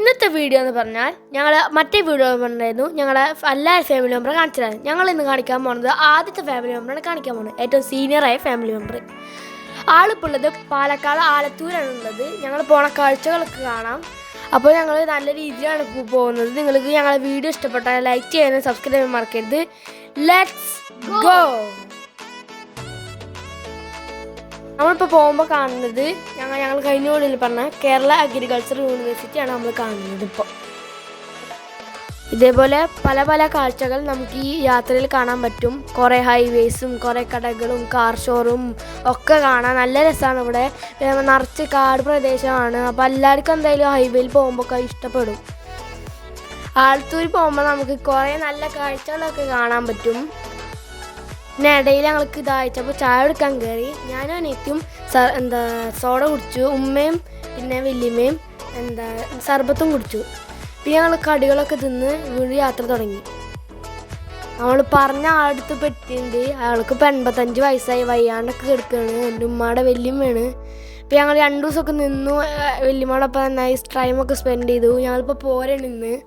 ഇന്നത്തെ വീഡിയോ എന്ന് പറഞ്ഞാൽ ഞങ്ങൾ മറ്റേ വീഡിയോ പറഞ്ഞിരുന്നു ഞങ്ങളെ എല്ലാ ഫാമിലി മെമ്പറെ കാണിച്ചതാണ്. ഞങ്ങൾ ഇന്ന് കാണിക്കാൻ പോകുന്നത് ആദ്യത്തെ ഫാമിലി മെമ്പറാണ് കാണിക്കാൻ പോകുന്നത്. ഏറ്റവും സീനിയറായ ഫാമിലി മെമ്പർ ആളിപ്പോൾ ഉള്ളത് പാലക്കാട് ആലത്തൂരാണ് ഉള്ളത്. ഞങ്ങൾ പോണ കാഴ്ചകളൊക്കെ കാണാം. അപ്പോൾ ഞങ്ങൾ നല്ല രീതിയിലാണ് പോകുന്നത്. നിങ്ങൾക്ക് ഞങ്ങളെ വീഡിയോ ഇഷ്ടപ്പെട്ടാൽ ലൈക്ക് ചെയ്യാനും സബ്സ്ക്രൈബ് ചെയ്യാൻ മറക്കരുത്. ലെറ്റ്സ് ഗോ നമ്മളിപ്പോൾ പോകുമ്പോൾ കാണുന്നത് ഞങ്ങൾ ഞങ്ങൾ കഴിഞ്ഞ ഉള്ളിൽ പറഞ്ഞ കേരള അഗ്രികൾച്ചർ യൂണിവേഴ്സിറ്റിയാണ് നമ്മൾ കാണുന്നത് ഇപ്പോൾ ഇതേപോലെ പല പല കാഴ്ചകൾ നമുക്ക് ഈ യാത്രയിൽ കാണാൻ പറ്റും. കുറേ ഹൈവേസും കുറേ കടകളും കാർ ഷോറും ഒക്കെ കാണാൻ നല്ല രസമാണ് ഇവിടെ. നിറച്ച് കാട് പ്രദേശമാണ്. അപ്പോൾ എല്ലാവർക്കും എന്തായാലും ഹൈവേയിൽ പോകുമ്പോൾ ഒക്കെ ഇഷ്ടപ്പെടും. ആലത്തൂർ പോകുമ്പോൾ നമുക്ക് കുറേ നല്ല കാഴ്ചകളൊക്കെ കാണാൻ പറ്റും. പിന്നെ ഇടയിൽ ഞങ്ങൾക്ക് ഇതായിച്ചപ്പോൾ ചായ എടുക്കാൻ കയറി ഞാനും അനിയത്തും സ- എന്താ സോഡ കുടിച്ചു ഉമ്മയും പിന്നെ വല്യമ്മയും എന്താ സർബത്തും കുടിച്ചു. പിന്നെ ഞങ്ങൾ കടികളൊക്കെ തിന്ന് വീട് യാത്ര തുടങ്ങി. നമ്മൾ പറഞ്ഞ ആളടുത്ത് പെട്ടിണ്ട് അയാൾക്ക് ഇപ്പം എൺപത്തഞ്ച് വയസ്സായി. വയ്യാണ്ടൊക്കെ കിടക്കുകയാണ് എന്റെ ഉമ്മയുടെ വല്യമ്മയാണ്. ഇപ്പം ഞങ്ങൾ രണ്ട് ദിവസമൊക്കെ നിന്നു. വല്യമ്മയോടൊപ്പം നൈസ് ടൈമൊക്കെ സ്പെൻഡ് ചെയ്തു. ഞങ്ങളിപ്പോൾ പോരെ നിന്ന്.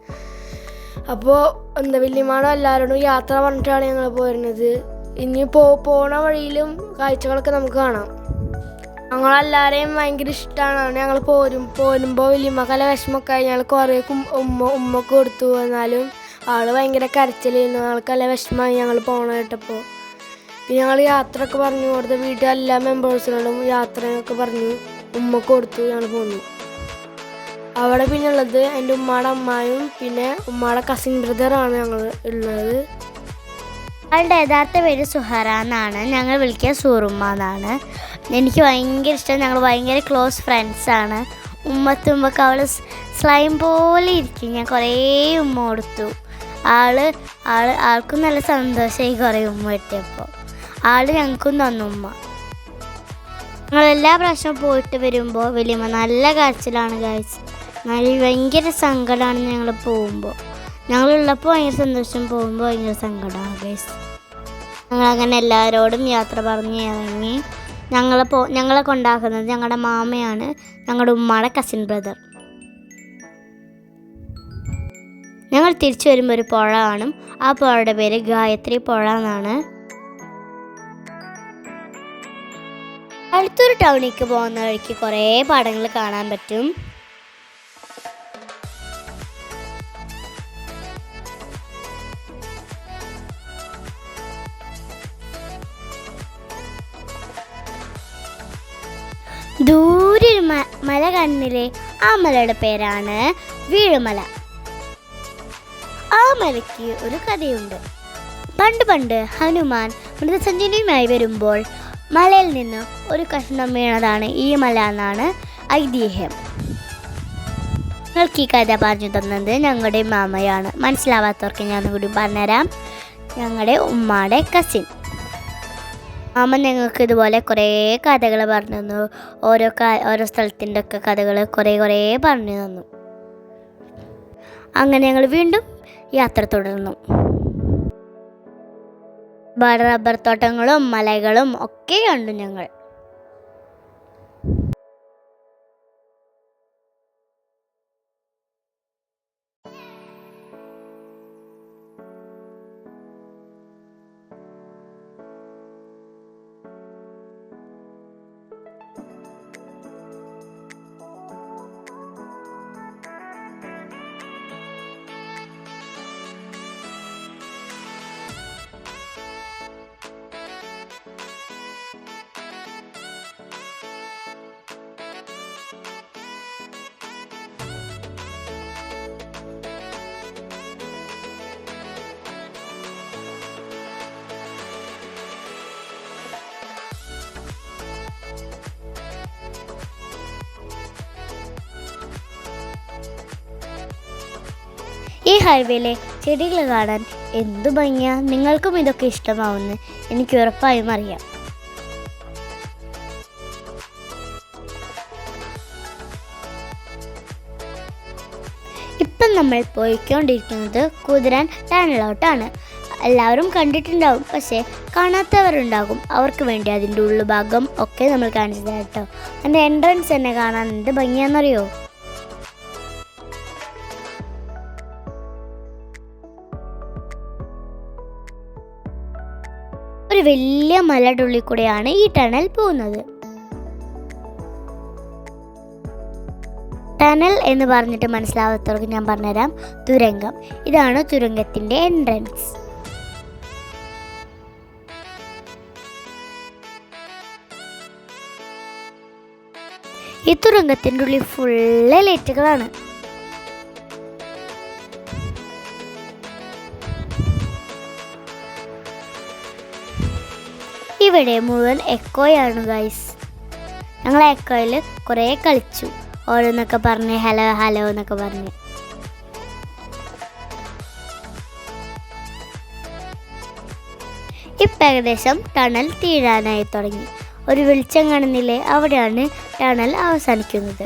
അപ്പോൾ എന്താ വല്യമ്മാടും എല്ലാവരോടും യാത്ര പറഞ്ഞിട്ടാണ് ഞങ്ങൾ പോരുന്നത്. ഇനി പോ പോണ വഴിയിലും കാഴ്ചകളൊക്കെ നമുക്ക് കാണാം. ഞങ്ങളെല്ലാവരെയും ഭയങ്കര ഇഷ്ടമാണ് ഞങ്ങൾ പോരും പോരുമ്പോൾ വല്യമ്മക്കല്ല വിഷമമൊക്കെ ആയി. ഞങ്ങൾ കുറേ ഉമ്മ ഉമ്മക്ക് കൊടുത്തു. എന്നാലും ആൾ ഭയങ്കര കരച്ചിലായിരുന്നു. ഞങ്ങൾക്ക് നല്ല വിഷമമായി ഞങ്ങൾ പോണ കേട്ടപ്പോൾ പിന്നെ ഞങ്ങൾ യാത്രയൊക്കെ പറഞ്ഞു. കൊടുത്ത വീട്ടിലെ എല്ലാ മെമ്പേഴ്സിനോടും യാത്രയൊക്കെ പറഞ്ഞു. ഉമ്മക്ക് കൊടുത്തു ഞങ്ങൾ പോന്നു. അവിടെ പിന്നെ ഉള്ളത് എന്റെ ഉമ്മയുടെ അമ്മായും പിന്നെ ഉമ്മയുടെ കസിൻ ബ്രദറാണ് ഞങ്ങൾ ഉള്ളത്. അവളുടെ യഥാർത്ഥ പേര് സുഹറ എന്നാണ്. ഞങ്ങൾ വിളിക്കുക സൂറുമ്മ എന്നാണ്. എനിക്ക് ഭയങ്കര ഇഷ്ടം. ഞങ്ങൾ ഭയങ്കര ക്ലോസ് ഫ്രണ്ട്സാണ് ഉമ്മത്തുമ്പൊക്കെ അവൾ സ്ലൈം പോലെ ഇരിക്കും. ഞാൻ കുറേ ഉമ്മ കൊടുത്തു. ആൾ ആൾ ആൾക്കും നല്ല സന്തോഷമായി കുറേ ഉമ്മ കിട്ടിയപ്പോൾ. ആൾ ഞങ്ങൾക്കും തന്നു ഉമ്മ. ഞങ്ങൾ എല്ലാ പ്രാവശ്യവും പോയിട്ട് വരുമ്പോൾ വലിയമ്മ നല്ല കരച്ചിലാണ് കാഴ്ച നല്ല ഭയങ്കര സങ്കടമാണ് ഞങ്ങൾ പോകുമ്പോൾ. ഞങ്ങളുള്ളപ്പോൾ ഭയങ്കര സന്തോഷം പോകുമ്പോൾ ഭയങ്കര സങ്കടമാണ് ഗൈസ് ഞങ്ങളങ്ങനെ എല്ലാവരോടും യാത്ര പറഞ്ഞ് ഇറങ്ങി ഞങ്ങളെ പോ ഞങ്ങളെ കൊണ്ടാക്കുന്നത് ഞങ്ങളുടെ മാമയാണ് ഞങ്ങളുടെ ഉമ്മയുടെ കസിൻ ബ്രദർ ഞങ്ങൾ തിരിച്ചു വരുമ്പോൾ ഒരു പുഴ കാണും. ആ പുഴയുടെ പേര് ഗായത്രി പുഴ എന്നാണ്. അടുത്തൊരു ടൗണിലേക്ക് പോകുന്ന വഴിക്ക് കുറേ പാടങ്ങൾ കാണാൻ പറ്റും. മല കണ്ണിലെ ആ മലയുടെ പേരാണ് വീഴുമല. ആ മലയ്ക്ക് ഒരു കഥയുണ്ട്. പണ്ട് പണ്ട് ഹനുമാൻ മൃതസഞ്ജനിയുമായി വരുമ്പോൾ മലയിൽ നിന്ന് ഒരു കഷ്ണം വീണതാണ് ഈ മല എന്നാണ് ഐതിഹ്യം. നിങ്ങൾക്ക് ഈ കഥ പറഞ്ഞു തന്നത് ഞങ്ങളുടെ മാമയാണ്. മനസ്സിലാവാത്തവർക്ക് ഞാൻ കൂടി പറഞ്ഞുതരാം. ഞങ്ങളുടെ ഉമ്മയുടെ കസിൻ മാമ ഞങ്ങൾക്ക് ഇതുപോലെ കുറേ കഥകൾ പറഞ്ഞു തന്നു. ഓരോ ഓരോ സ്ഥലത്തിന്റെ ഒക്കെ കഥകൾ കുറേ കുറേ പറഞ്ഞു തന്നു. അങ്ങനെ ഞങ്ങൾ വീണ്ടും യാത്ര തുടർന്നു. റബ്ബർ തോട്ടങ്ങളും മലകളും ഒക്കെ കണ്ടു ഞങ്ങൾ. ഹൈവേയിലെ ചെടികൾ കാണാൻ എന്തു ഭംഗിയാ. നിങ്ങൾക്കും ഇതൊക്കെ ഇഷ്ടമാവുമെന്ന് എനിക്ക് ഉറപ്പായും അറിയാം. ഇപ്പം നമ്മൾ പോയിക്കൊണ്ടിരിക്കുന്നത് കുതിരാൻ ടണലോട്ടാണ് എല്ലാവരും കണ്ടിട്ടുണ്ടാവും പക്ഷേ കാണാത്തവരുണ്ടാകും. അവർക്ക് വേണ്ടി അതിന്റെ ഉള്ളുഭാഗം ഒക്കെ നമ്മൾ കാണിച്ചു തരാം കേട്ടോ. അതിന്റെ എൻട്രൻസ് തന്നെ കാണാൻ എന്ത് ഭംഗിയാണെന്നറിയോ ഒരു വലിയ മലയുടെ കൂടെയാണ് ഈ ടണൽ പോകുന്നത്. ടണൽ എന്ന് പറഞ്ഞിട്ട് മനസ്സിലാവാത്തവർക്ക് ഞാൻ പറഞ്ഞുതരാം. തുരങ്കം. ഇതാണ് തുരങ്കത്തിന്റെ എൻട്രൻസ് ഈ തുരങ്കത്തിന്റെ ഉള്ളിൽ ഫുള്ള് ലൈറ്റുകളാണ് ഇവിടെ മുഴുവൻ എക്കോയാണ് ഗൈസ് ഞങ്ങൾ എക്കോയിൽ കുറേ കളിച്ചു. ഓരോന്നൊക്കെ പറഞ്ഞ് ഹലോ ഹലോ എന്നൊക്കെ പറഞ്ഞ്. ഇപ്പം ഏകദേശം ടണൽ തീരാനായി തുടങ്ങി. ഒരു വെളിച്ചം കാണുന്നില്ലേ അവിടെയാണ് ടണൽ അവസാനിക്കുന്നത്.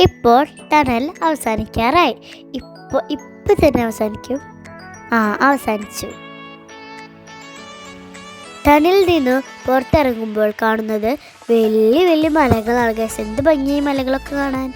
ഇപ്പോൾ ടണൽ അവസാനിക്കാറായി. ഇപ്പോൾ ഇപ്പം തന്നെ അവസാനിക്കും. ആ അവസാനിച്ചു. ടണലിൽ നിന്ന് പുറത്തിറങ്ങുമ്പോൾ കാണുന്നത് വലിയ വലിയ മലകളാണ്. എന്ത് ഭംഗിയായി മലകളൊക്കെ കാണാൻ.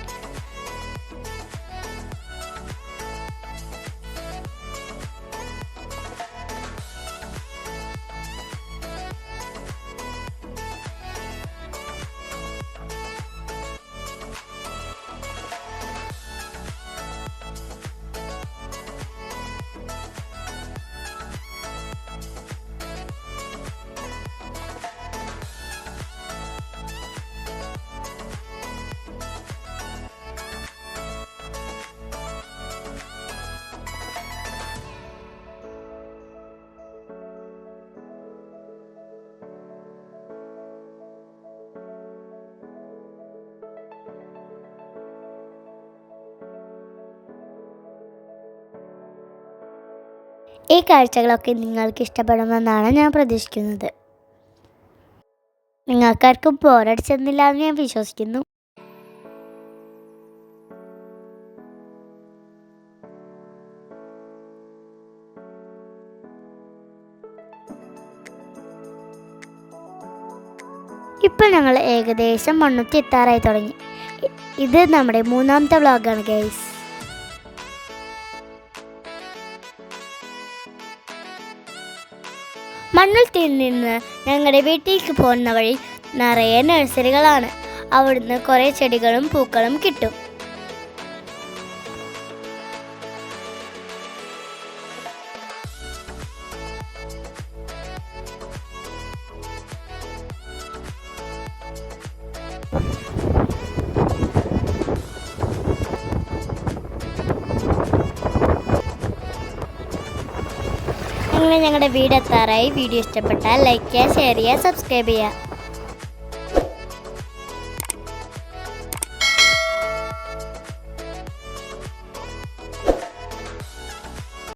ഈ കാഴ്ചകളൊക്കെ നിങ്ങൾക്ക് ഇഷ്ടപ്പെടുമെന്നാണ് ഞാൻ പ്രതീക്ഷിക്കുന്നത്. നിങ്ങൾക്കാർക്കും ബോറടിച്ചെന്നില്ല എന്ന് ഞാൻ വിശ്വസിക്കുന്നു. ഇപ്പോൾ ഞങ്ങൾ ഏകദേശം മണ്ണുത്തി എത്താറായി തുടങ്ങി. ഇത് നമ്മുടെ മൂന്നാമത്തെ വ്ളോഗാണ് ഗൈസ് മണ്ണുത്തിയിൽ നിന്ന് ഞങ്ങളുടെ വീട്ടിലേക്ക് പോകുന്ന വഴി നിറയെ നഴ്സറികളാണ്. അവിടുന്ന് കുറേ ചെടികളും പൂക്കളും കിട്ടും. അങ്ങനെ ഞങ്ങളുടെ വീട് എത്താറായി വീഡിയോ ഇഷ്ടപ്പെട്ടാൽ ലൈക്ക് ചെയ്യുക ഷെയർ ചെയ്യുക സബ്സ്ക്രൈബ് ചെയ്യുക.